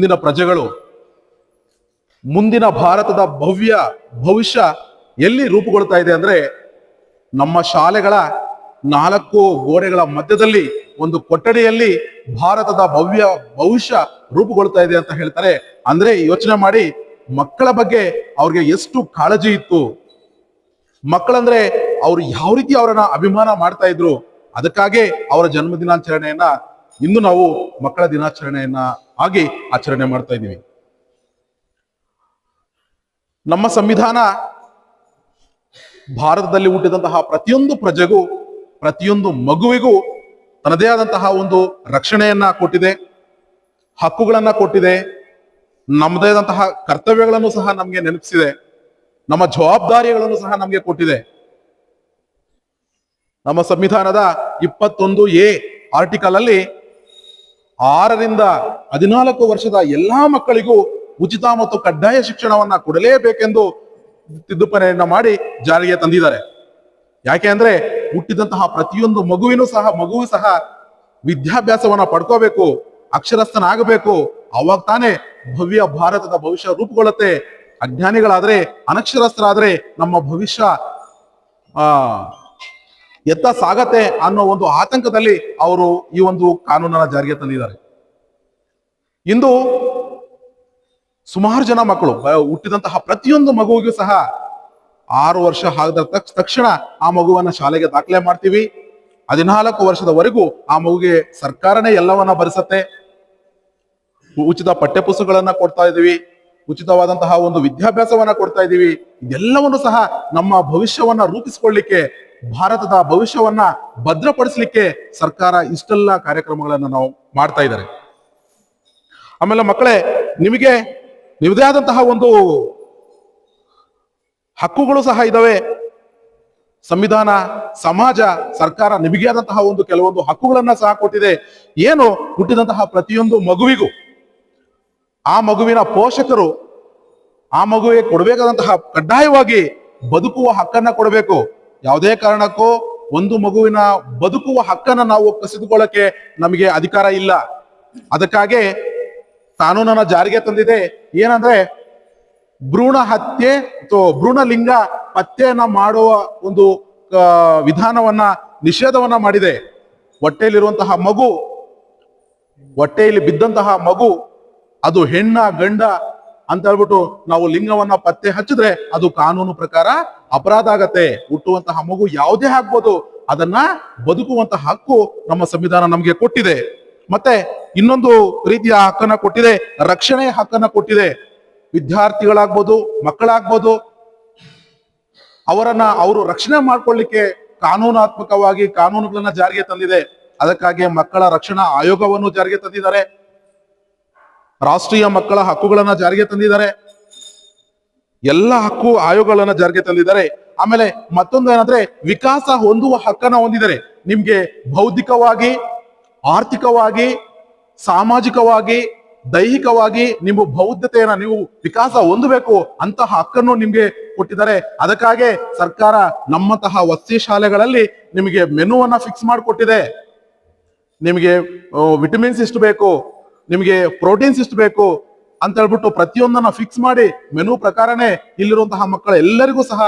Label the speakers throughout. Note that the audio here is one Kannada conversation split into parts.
Speaker 1: ಮುಂದಿನ ಪ್ರಜೆಗಳು, ಮುಂದಿನ ಭಾರತದ ಭವ್ಯ ಭವಿಷ್ಯ ಎಲ್ಲಿ ರೂಪುಗೊಳ್ತಾ ಇದೆ ಅಂದ್ರೆ ನಮ್ಮ ಶಾಲೆಗಳ ನಾಲ್ಕು ಗೋಡೆಗಳ ಮಧ್ಯದಲ್ಲಿ ಒಂದು ಕೊಠಡಿಯಲ್ಲಿ ಭಾರತದ ಭವ್ಯ ಭವಿಷ್ಯ ರೂಪುಗೊಳ್ತಾ ಇದೆ ಅಂತ ಹೇಳ್ತಾರೆ. ಅಂದ್ರೆ ಯೋಚನೆ ಮಾಡಿ, ಮಕ್ಕಳ ಬಗ್ಗೆ ಅವ್ರಿಗೆ ಎಷ್ಟು ಕಾಳಜಿ ಇತ್ತು, ಮಕ್ಕಳಂದ್ರೆ ಅವ್ರು ಯಾವ ರೀತಿ ಅವರನ್ನ ಅಭಿಮಾನ ಮಾಡ್ತಾ ಇದ್ರು, ಅದಕ್ಕಾಗಿ ಅವರ ಜನ್ಮ ದಿನಾಚರಣೆಯನ್ನ ಇಂದು ನಾವು ಮಕ್ಕಳ ದಿನಾಚರಣೆಯನ್ನ ಆಗಿ ಆಚರಣೆ ಮಾಡ್ತಾ ಇದ್ದೀವಿ. ನಮ್ಮ ಸಂವಿಧಾನ ಭಾರತದಲ್ಲಿ ಹುಟ್ಟಿದಂತಹ ಪ್ರತಿಯೊಂದು ಪ್ರಜೆಗೂ, ಪ್ರತಿಯೊಂದು ಮಗುವಿಗೂ ತನ್ನದೇ ಆದಂತಹ ಒಂದು ರಕ್ಷಣೆಯನ್ನ ಕೊಟ್ಟಿದೆ, ಹಕ್ಕುಗಳನ್ನ ಕೊಟ್ಟಿದೆ, ನಮ್ಮದೇ ಆದಂತಹ ಕರ್ತವ್ಯಗಳನ್ನು ಸಹ ನಮಗೆ ನೆನಪಿಸಿದೆ, ನಮ್ಮ ಜವಾಬ್ದಾರಿಗಳನ್ನು ಸಹ ನಮಗೆ ಕೊಟ್ಟಿದೆ. ನಮ್ಮ ಸಂವಿಧಾನದ ಇಪ್ಪತ್ತೊಂದು ಎ ಆರ್ಟಿಕಲ್ ಅಲ್ಲಿ ಆರರಿಂದ ಹದಿನಾಲ್ಕು ವರ್ಷದ ಎಲ್ಲಾ ಮಕ್ಕಳಿಗೂ ಉಚಿತ ಮತ್ತು ಕಡ್ಡಾಯ ಶಿಕ್ಷಣವನ್ನ ಕೊಡಲೇಬೇಕೆಂದು ತಿದ್ದುಪಡಿಯನ್ನ ಮಾಡಿ ಜಾರಿಗೆ ತಂದಿದ್ದಾರೆ. ಯಾಕೆ ಅಂದ್ರೆ ಹುಟ್ಟಿದಂತಹ ಪ್ರತಿಯೊಂದು ಮಗುವಿನೂ ಸಹ, ಮಗುವು ಸಹ ವಿದ್ಯಾಭ್ಯಾಸವನ್ನ ಪಡ್ಕೋಬೇಕು, ಅಕ್ಷರಸ್ಥನಾಗಬೇಕು, ಅವಾಗ ತಾನೇ ಭವ್ಯ ಭಾರತದ ಭವಿಷ್ಯ ರೂಪುಗೊಳ್ಳುತ್ತೆ. ಅಜ್ಞಾನಿಗಳಾದ್ರೆ, ಅನಕ್ಷರಸ್ಥರಾದ್ರೆ ನಮ್ಮ ಭವಿಷ್ಯ, ಆ ಎತ್ತ ಸಾಗತ್ತೆ ಅನ್ನೋ ಒಂದು ಆತಂಕದಲ್ಲಿ ಅವರು ಈ ಒಂದು ಕಾನೂನನ್ನ ಜಾರಿಗೆ ತಂದಿದ್ದಾರೆ. ಇಂದು ಸುಮಾರು ಜನ ಮಕ್ಕಳು ಹುಟ್ಟಿದಂತಹ ಪ್ರತಿಯೊಂದು ಮಗುವಿಗೂ ಸಹ ಆರು ವರ್ಷ ಆಗದ ತಕ್ಷ- ತಕ್ಷಣ ಆ ಮಗುವನ್ನ ಶಾಲೆಗೆ ದಾಖಲೆ ಮಾಡ್ತೀವಿ. ಹದಿನಾಲ್ಕು ವರ್ಷದವರೆಗೂ ಆ ಮಗುಗೆ ಸರ್ಕಾರನೇ ಎಲ್ಲವನ್ನ ಭರಿಸತ್ತೆ. ಉಚಿತ ಪಠ್ಯಪುಸ್ತಕಗಳನ್ನ ಕೊಡ್ತಾ ಇದೀವಿ ಉಚಿತವಾದಂತಹ ಒಂದು ವಿದ್ಯಾಭ್ಯಾಸವನ್ನ ಕೊಡ್ತಾ ಇದೀವಿ ಇದೆಲ್ಲವನ್ನು ಸಹ ನಮ್ಮ ಭವಿಷ್ಯವನ್ನ ರೂಪಿಸಿಕೊಳ್ಳಿಕ್ಕೆ ಭಾರತದ ಭವಿಷ್ಯವನ್ನ ಭದ್ರಪಡಿಸಲಿಕ್ಕೆ ಸರ್ಕಾರ ಇಷ್ಟೆಲ್ಲ ಕಾರ್ಯಕ್ರಮಗಳನ್ನು ನಾವು ಮಾಡ್ತಾ ಇದ್ದಾರೆ. ಆಮೇಲೆ ಮಕ್ಕಳೇ, ನಿಮಗೆ ನಿಮ್ಮದೇ ಆದಂತಹ ಒಂದು ಹಕ್ಕುಗಳು ಸಹ ಇದಾವೆ. ಸಂವಿಧಾನ, ಸಮಾಜ, ಸರ್ಕಾರ ನಿಮಗೆ ಆದಂತಹ ಒಂದು ಕೆಲವೊಂದು ಹಕ್ಕುಗಳನ್ನ ಸಹ ಕೊಟ್ಟಿದೆ. ಏನು? ಹುಟ್ಟಿದಂತಹ ಪ್ರತಿಯೊಂದು ಮಗುವಿಗೂ. ಆ ಮಗುವಿನ ಪೋಷಕರು ಆ ಮಗುವಿಗೆ ಕೊಡಬೇಕಾದಂತಹ ಕಡ್ಡಾಯವಾಗಿ ಬದುಕುವ ಹಕ್ಕನ್ನ ಕೊಡಬೇಕು. ಯಾವುದೇ ಕಾರಣಕ್ಕೂ ಒಂದು ಮಗುವಿನ ಬದುಕುವ ಹಕ್ಕನ್ನು ನಾವು ಕಸಿದುಕೊಳ್ಳಕ್ಕೆ ನಮಗೆ ಅಧಿಕಾರ ಇಲ್ಲ. ಅದಕ್ಕಾಗಿ ಕಾನೂನನ್ನ ಜಾರಿಗೆ ತಂದಿದೆ. ಏನಂದ್ರೆ ಭ್ರೂಣ ಹತ್ಯೆ ಅಥವಾ ಭ್ರೂಣ ಲಿಂಗ ಪತ್ತೆಯನ್ನ ಮಾಡುವ ಒಂದು ವಿಧಾನವನ್ನ, ನಿಷೇಧವನ್ನ ಮಾಡಿದೆ. ಹೊಟ್ಟೆಯಲ್ಲಿರುವಂತಹ ಮಗು, ಹೊಟ್ಟೆಯಲ್ಲಿ ಬಿದ್ದಂತಹ ಮಗು, ಅದು ಹೆಣ್ಣ, ಗಂಡ ಅಂತ ಹೇಳ್ಬಿಟ್ಟು ನಾವು ಲಿಂಗವನ್ನ ಪತ್ತೆ ಹಚ್ಚಿದ್ರೆ ಅದು ಕಾನೂನು ಪ್ರಕಾರ ಅಪರಾಧ ಆಗತ್ತೆ. ಹುಟ್ಟುವಂತಹ ಮಗು ಯಾವುದೇ ಆಗ್ಬೋದು. ಅದನ್ನ ಬದುಕುವಂತಹ ಹಕ್ಕು ನಮ್ಮ ಸಂವಿಧಾನ ನಮಗೆ ಕೊಟ್ಟಿದೆ. ಮತ್ತೆ ಇನ್ನೊಂದು ರೀತಿಯ ಹಕ್ಕನ್ನ ಕೊಟ್ಟಿದೆ. ರಕ್ಷಣೆಯ ಹಕ್ಕನ್ನ ಕೊಟ್ಟಿದೆ. ವಿದ್ಯಾರ್ಥಿಗಳಾಗ್ಬೋದು, ಮಕ್ಕಳಾಗ್ಬೋದು. ಅವರನ್ನ ಅವರು ರಕ್ಷಣೆ ಮಾಡ್ಕೊಳ್ಳಿಕ್ಕೆ ಕಾನೂನಾತ್ಮಕವಾಗಿ ಕಾನೂನುಗಳನ್ನ ಜಾರಿಗೆ ತಂದಿದೆ. ಅದಕ್ಕಾಗಿ ಮಕ್ಕಳ ರಕ್ಷಣಾ ಆಯೋಗವನ್ನು ಜಾರಿಗೆ ತಂದಿದ್ದಾರೆ. ರಾಷ್ಟ್ರೀಯ ಮಕ್ಕಳ ಹಕ್ಕುಗಳನ್ನ ಜಾರಿಗೆ ತಂದಿದ್ದಾರೆ. ಎಲ್ಲ ಹಕ್ಕು ಆಯೋಗಗಳನ್ನ ಜಾರಿಗೆ ತಂದಿದ್ದಾರೆ. ಆಮೇಲೆ ಮತ್ತೊಂದು ಏನಂದ್ರೆ ವಿಕಾಸ ಹೊಂದುವ ಹಕ್ಕನ್ನ ಹೊಂದಿದ್ದಾರೆ. ನಿಮ್ಗೆ ಬೌದ್ಧಿಕವಾಗಿ, ಆರ್ಥಿಕವಾಗಿ, ಸಾಮಾಜಿಕವಾಗಿ, ದೈಹಿಕವಾಗಿ ನಿಮ್ಮ ಬೌದ್ಧತೆಯನ್ನ ನೀವು ವಿಕಾಸ ಹೊಂದಬೇಕು ಅಂತಹ ಹಕ್ಕನ್ನು ನಿಮ್ಗೆ ಕೊಟ್ಟಿದ್ದಾರೆ. ಅದಕ್ಕಾಗಿ ಸರ್ಕಾರ ನಮ್ಮಂತಹ ವಸತಿ ಶಾಲೆಗಳಲ್ಲಿ ನಿಮಗೆ ಮೆನುವನ್ನ ಫಿಕ್ಸ್ ಮಾಡಿಕೊಟ್ಟಿದೆ. ನಿಮಗೆ ವಿಟಮಿನ್ಸ್ ಎಷ್ಟು ಬೇಕು? ನಿಮಗೆ ಪ್ರೋಟೀನ್ಸ್ ಇಷ್ಟು ಬೇಕು ಅಂತ ಹೇಳ್ಬಿಟ್ಟು ಪ್ರತಿಯೊಂದನ್ನ ಫಿಕ್ಸ್ ಮಾಡಿ ಮೆನು ಪ್ರಕಾರನೇ ಇಲ್ಲಿರುವಂತಹ ಮಕ್ಕಳ ಎಲ್ಲರಿಗೂ ಸಹ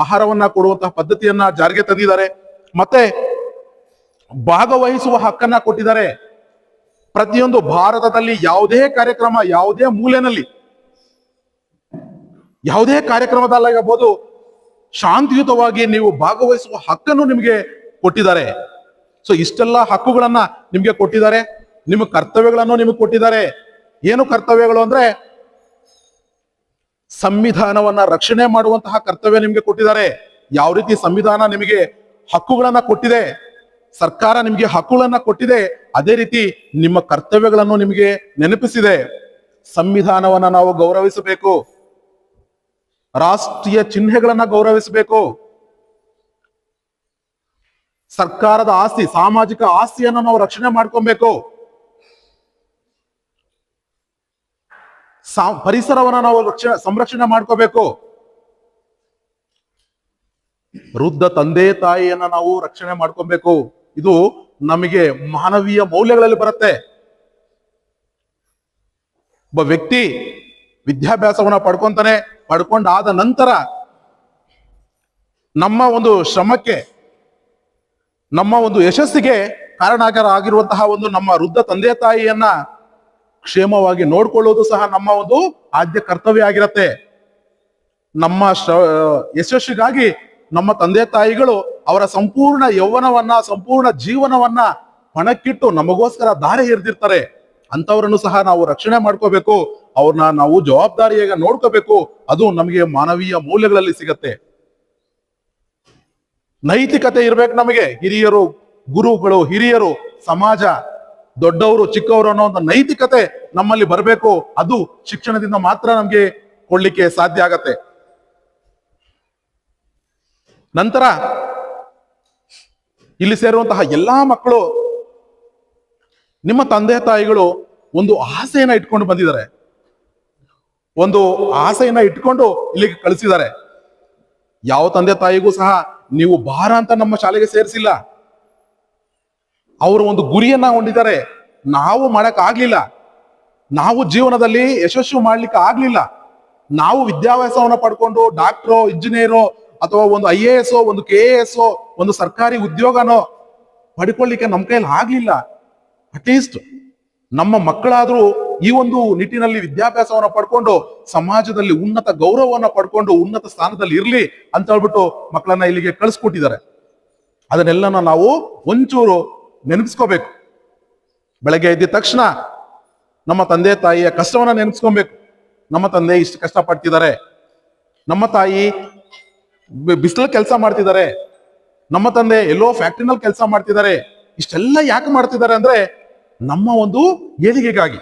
Speaker 1: ಆಹಾರವನ್ನ ಕೊಡುವಂತಹ ಪದ್ಧತಿಯನ್ನ ಜಾರಿಗೆ ತಂದಿದ್ದಾರೆ. ಮತ್ತೆ ಭಾಗವಹಿಸುವ ಹಕ್ಕನ್ನ ಕೊಟ್ಟಿದ್ದಾರೆ. ಪ್ರತಿಯೊಂದು ಭಾರತದಲ್ಲಿ ಯಾವುದೇ ಕಾರ್ಯಕ್ರಮ, ಯಾವುದೇ ಮೂಲೆಯಲ್ಲಿ, ಯಾವುದೇ ಕಾರ್ಯಕ್ರಮದಲ್ಲಾಗಬಹುದು ಶಾಂತಿಯುತವಾಗಿ ನೀವು ಭಾಗವಹಿಸುವ ಹಕ್ಕನ್ನು ನಿಮಗೆ ಕೊಟ್ಟಿದ್ದಾರೆ. ಸೊ ಇಷ್ಟೆಲ್ಲ ಹಕ್ಕುಗಳನ್ನ ನಿಮಗೆ ಕೊಟ್ಟಿದ್ದಾರೆ. ನಿಮ್ಮ ಕರ್ತವ್ಯಗಳನ್ನು ನಿಮಗೆ ಕೊಟ್ಟಿದ್ದಾರೆ. ಏನು ಕರ್ತವ್ಯಗಳು ಅಂದ್ರೆ ಸಂವಿಧಾನವನ್ನ ರಕ್ಷಣೆ ಮಾಡುವಂತಹ ಕರ್ತವ್ಯ ನಿಮಗೆ ಕೊಟ್ಟಿದ್ದಾರೆ. ಯಾವ ರೀತಿ ಸಂವಿಧಾನ ನಿಮಗೆ ಹಕ್ಕುಗಳನ್ನ ಕೊಟ್ಟಿದೆ, ಸರ್ಕಾರ ನಿಮಗೆ ಹಕ್ಕುಗಳನ್ನ ಕೊಟ್ಟಿದೆ, ಅದೇ ರೀತಿ ನಿಮ್ಮ ಕರ್ತವ್ಯಗಳನ್ನು ನಿಮಗೆ ನೆನಪಿಸಿದೆ. ಸಂವಿಧಾನವನ್ನ ನಾವು ಗೌರವಿಸಬೇಕು. ರಾಷ್ಟ್ರೀಯ ಚಿಹ್ನೆಗಳನ್ನ ಗೌರವಿಸಬೇಕು. ಸರ್ಕಾರದ ಆಸ್ತಿ, ಸಾಮಾಜಿಕ ಆಸ್ತಿಯನ್ನು ನಾವು ರಕ್ಷಣೆ ಮಾಡ್ಕೊಬೇಕು ಸಾ- ಪರಿಸರವನ್ನ ನಾವು ರಕ್ಷಣೆ ಸಂರಕ್ಷಣೆ ಮಾಡ್ಕೋಬೇಕು. ವೃದ್ಧ ತಂದೆ ತಾಯಿಯನ್ನ ನಾವು ರಕ್ಷಣೆ ಮಾಡ್ಕೊಬೇಕು. ಇದು ನಮಗೆ ಮಾನವೀಯ ಮೌಲ್ಯಗಳಲ್ಲಿ ಬರುತ್ತೆ. ಒಬ್ಬ ವ್ಯಕ್ತಿ ವಿದ್ಯಾಭ್ಯಾಸವನ್ನ ಪಡ್ಕೊಂತಾನೆ, ಪಡ್ಕೊಂಡಾದ ನಂತರ ನಮ್ಮ ಒಂದು ಶ್ರಮಕ್ಕೆ, ನಮ್ಮ ಒಂದು ಯಶಸ್ಸಿಗೆ ಕಾರಣಾಕಾರ ಆಗಿರುವಂತಹ ಒಂದು ನಮ್ಮ ವೃದ್ಧ ತಂದೆ ತಾಯಿಯನ್ನ ಕ್ಷೇಮವಾಗಿ ನೋಡ್ಕೊಳ್ಳೋದು ಸಹ ನಮ್ಮ ಒಂದು ಆದ್ಯ ಕರ್ತವ್ಯ ಆಗಿರತ್ತೆ. ನಮ್ಮ ಯಶಸ್ಸಿಗಾಗಿ ನಮ್ಮ ತಂದೆ ತಾಯಿಗಳು ಅವರ ಸಂಪೂರ್ಣ ಯೌವನವನ್ನ, ಸಂಪೂರ್ಣ ಜೀವನವನ್ನ ಹಣಕ್ಕಿಟ್ಟು ನಮಗೋಸ್ಕರ ದಾರಿ ಎರೆದಿರ್ತಾರೆ ಅಂತವರನ್ನು ಸಹ ನಾವು ರಕ್ಷಣೆ ಮಾಡ್ಕೋಬೇಕು. ಅವ್ರನ್ನ ನಾವು ಜವಾಬ್ದಾರಿಯಾಗಿ ನೋಡ್ಕೋಬೇಕು. ಅದು ನಮಗೆ ಮಾನವೀಯ ಮೌಲ್ಯಗಳಲ್ಲಿ ಸಿಗತ್ತೆ. ನೈತಿಕತೆ ಇರ್ಬೇಕು ನಮಗೆ. ಹಿರಿಯರು, ಗುರುಗಳು, ಹಿರಿಯರು, ಸಮಾಜ ದೊಡ್ಡವರು, ಚಿಕ್ಕವರು ಅನ್ನೋ ಒಂದು ನೈತಿಕತೆ ನಮ್ಮಲ್ಲಿ ಬರಬೇಕು. ಅದು ಶಿಕ್ಷಣದಿಂದ ಮಾತ್ರ ನಮ್ಗೆ ಕೊಡ್ಲಿಕ್ಕೆ ಸಾಧ್ಯ ಆಗತ್ತೆ. ನಂತರ ಇಲ್ಲಿ ಸೇರುವಂತಹ ಎಲ್ಲಾ ಮಕ್ಕಳು, ನಿಮ್ಮ ತಂದೆ, ತಾಯಿಗಳು ಒಂದು ಆಸೆಯನ್ನ ಇಟ್ಕೊಂಡು ಬಂದಿದ್ದಾರೆ. ಒಂದು ಆಸೆಯನ್ನ ಇಟ್ಕೊಂಡು ಇಲ್ಲಿಗೆ ಕಳಿಸಿದ್ದಾರೆ. ಯಾವ ತಂದೆ, ತಾಯಿಗೂ ಸಹ ನೀವು ಭಾರ ಅಂತ ನಮ್ಮ ಶಾಲೆಗೆ ಸೇರಿಸಿಲ್ಲ. ಅವರು ಒಂದು ಗುರಿಯನ್ನ ಹೊಂದಿದ್ದಾರೆ. ನಾವು ಮಾಡಕ್ ಆಗ್ಲಿಲ್ಲ. ನಾವು ಜೀವನದಲ್ಲಿ ಯಶಸ್ಸು ಮಾಡ್ಲಿಕ್ಕೆ ಆಗ್ಲಿಲ್ಲ. ನಾವು ವಿದ್ಯಾಭ್ಯಾಸವನ್ನ ಪಡ್ಕೊಂಡು ಡಾಕ್ಟ್ರೋ, ಇಂಜಿನಿಯರೋ ಅಥವಾ ಒಂದು ಐ ಎ ಎಸ್ ಒಂದು ಕೆ ಎ ಎಸ್ ಒಂದು ಸರ್ಕಾರಿ ಉದ್ಯೋಗನೋ ಪಡ್ಕೊಳ್ಳಿಕ್ಕೆ ನಮ್ಮ ಕೈಯಲ್ಲಿ ಆಗ್ಲಿಲ್ಲ. ಅಟ್ಲೀಸ್ಟ್ ನಮ್ಮ ಮಕ್ಕಳಾದ್ರೂ ಈ ಒಂದು ನಿಟ್ಟಿನಲ್ಲಿ ವಿದ್ಯಾಭ್ಯಾಸವನ್ನ ಪಡ್ಕೊಂಡು ಸಮಾಜದಲ್ಲಿ ಉನ್ನತ ಗೌರವವನ್ನ ಪಡ್ಕೊಂಡು ಉನ್ನತ ಸ್ಥಾನದಲ್ಲಿ ಇರ್ಲಿ ಅಂತ ಹೇಳ್ಬಿಟ್ಟು ಮಕ್ಕಳನ್ನ ಇಲ್ಲಿಗೆ ಕಳಿಸ್ಕೊಟ್ಟಿದ್ದಾರೆ. ಅದನ್ನೆಲ್ಲನ ನಾವು ಒಂಚೂರು ನೆನಪಿಸ್ಕೋಬೇಕು. ಬೆಳಗ್ಗೆ ಎದ್ದ ತಕ್ಷಣ ನಮ್ಮ ತಂದೆ ತಾಯಿಯ ಕಷ್ಟವನ್ನ ನೆನಪಿಸ್ಕೊಬೇಕು. ನಮ್ಮ ತಂದೆ ಇಷ್ಟು ಕಷ್ಟ ಪಡ್ತಿದ್ದಾರೆ ನಮ್ಮ ತಾಯಿ ಬಿಸಿಲು ಕೆಲಸ ಮಾಡ್ತಿದ್ದಾರೆ. ನಮ್ಮ ತಂದೆ ಎಲ್ಲೋ ಫ್ಯಾಕ್ಟ್ರಿನಲ್ಲಿ ಕೆಲಸ ಮಾಡ್ತಿದ್ದಾರೆ. ಇಷ್ಟೆಲ್ಲ ಯಾಕೆ ಮಾಡ್ತಿದ್ದಾರೆ ಅಂದ್ರೆ ನಮ್ಮ ಒಂದು ಏಳಿಗೆಗಾಗಿ.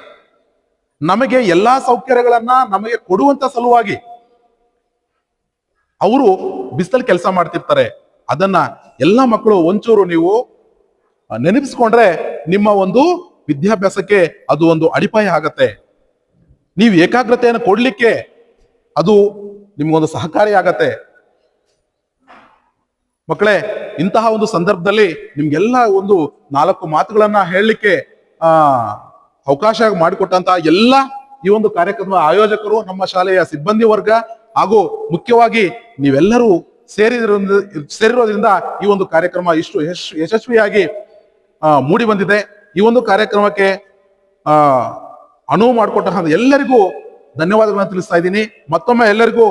Speaker 1: ನಮಗೆ ಎಲ್ಲಾ ಸೌಕರ್ಯಗಳನ್ನ ನಮಗೆ ಕೊಡುವಂತ ಸಲುವಾಗಿ ಅವರು ಬಿಸಿಲಲ್ಲಿ ಕೆಲಸ ಮಾಡ್ತಿರ್ತಾರೆ. ಅದನ್ನ ಎಲ್ಲ ಮಕ್ಕಳು ಒಂಚೂರು ನೀವು ನೆನಪಿಸ್ಕೊಂಡ್ರೆ ನಿಮ್ಮ ಒಂದು ವಿದ್ಯಾಭ್ಯಾಸಕ್ಕೆ ಅದು ಒಂದು ಅಡಿಪಾಯ ಆಗತ್ತೆ. ನೀವು ಏಕಾಗ್ರತೆಯನ್ನು ಕೊಡ್ಲಿಕ್ಕೆ ಅದು ನಿಮ್ಗೊಂದು ಸಹಕಾರಿ ಆಗತ್ತೆ. ಮಕ್ಕಳೇ, ಇಂತಹ ಒಂದು ಸಂದರ್ಭದಲ್ಲಿ ನಿಮ್ಗೆಲ್ಲ ಒಂದು ನಾಲ್ಕು ಮಾತುಗಳನ್ನ ಹೇಳಲಿಕ್ಕೆ, ಆ, ಅವಕಾಶ ಮಾಡಿಕೊಟ್ಟಂತ ಎಲ್ಲ ಈ ಒಂದು ಕಾರ್ಯಕ್ರಮದ ಆಯೋಜಕರು, ನಮ್ಮ ಶಾಲೆಯ ಸಿಬ್ಬಂದಿ ವರ್ಗ ಹಾಗೂ ಮುಖ್ಯವಾಗಿ ನೀವೆಲ್ಲರೂ ಸೇರಿದ ಸೇರಿರೋದ್ರಿಂದ ಈ ಒಂದು ಕಾರ್ಯಕ್ರಮ ಇಷ್ಟು ಯಶ್, ಯಶಸ್ವಿಯಾಗಿ ಮೂಡಿ ಬಂದಿದೆ. ಈ ಒಂದು ಕಾರ್ಯಕ್ರಮಕ್ಕೆ ಅನುವು ಮಾಡಿಕೊಟ್ಟ ಎಲ್ಲರಿಗೂ ಧನ್ಯವಾದಗಳನ್ನು ತಿಳಿಸ್ತಾ ಇದ್ದೀನಿ. ಮತ್ತೊಮ್ಮೆ ಎಲ್ಲರಿಗೂ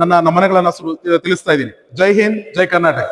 Speaker 1: ನನ್ನ ನಮನಗಳನ್ನ ತಿಳಿಸ್ತಾ ಇದ್ದೀನಿ. ಜೈ ಹಿಂದ್, ಜೈ ಕರ್ನಾಟಕ.